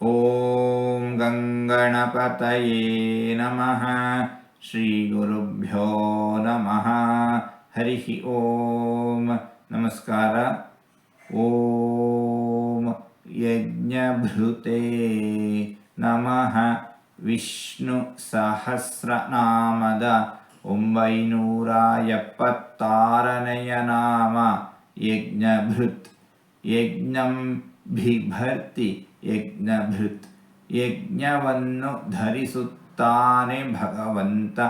ॐ गङ्गणपतये नमः ಶ್ರೀಗುರುಭ್ಯೋ ನಮಃ ಹರಿ ಓಂ ನಮಸ್ಕಾರ ಓಂ ಯಜ್ಞಭೃತೆ ನಮಃ ವಿಷ್ಣು ಸಹಸ್ರನಾಮದ ಒಂಬೈನೂರ ಎಪ್ಪತ್ತಾರನೆಯ ನಾಮ ಯಜ್ಞಭೃತ್ ಯಜ್ಞಂ ಬಿಭರ್ತಿ ಯಜ್ಞಭೃತ್ ಯಜ್ಞವನ್ನು ಧರಿಸುತ್ತಾನೆ ಭಗವಂತ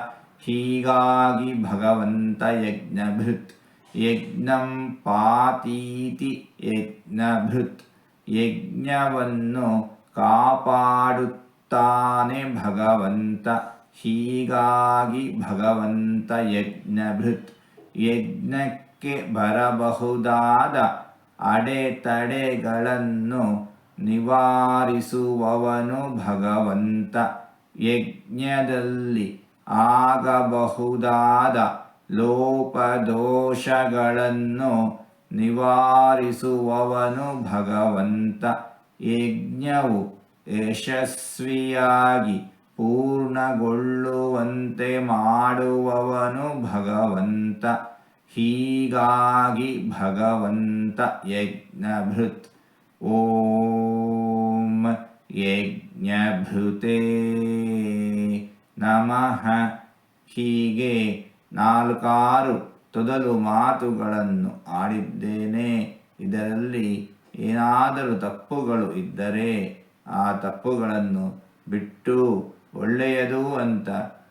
ಹೀಗಾಗಿ ಭಗವಂತ ಯಜ್ಞಭೃತ್ ಯಜ್ಞಂ ಪಾತೀತಿ ಯಜ್ಞಭೃತ್ ಯಜ್ಞವನ್ನು ಕಾಪಾಡುತ್ತಾನೆ ಭಗವಂತ ಹೀಗಾಗಿ ಭಗವಂತ ಯಜ್ಞಭೃತ್ ಯಜ್ಞಕ್ಕೆ ಬರಬಹುದಾದ ಅಡೆತಡೆಗಳನ್ನು ನಿವಾರಿಸುವವನು ಭಗವಂತ. ಯಜ್ಞದಲ್ಲಿ ಆಗಬಹುದಾದ ಲೋಪದೋಷಗಳನ್ನು ನಿವಾರಿಸುವವನು ಭಗವಂತ. ಯಜ್ಞವು ಯಶಸ್ವಿಯಾಗಿ ಪೂರ್ಣಗೊಳ್ಳುವಂತೆ ಮಾಡುವವನು ಭಗವಂತ. ಹೀಗಾಗಿ ಭಗವಂತ ಯಜ್ಞಭೃತ್ ಓಂ ಯಜ್ಞಭೃತೆ ನಮಃ. ಹೀಗೆ ನಾಲ್ಕಾರು ತೊದಲು ಮಾತುಗಳನ್ನು ಆಡಿದ್ದೇನೆ. ಇದರಲ್ಲಿ ಏನಾದರೂ ತಪ್ಪುಗಳು ಇದ್ದರೆ ಆ ತಪ್ಪುಗಳನ್ನು ಬಿಟ್ಟು ಒಳ್ಳೆಯದು ಅಂತ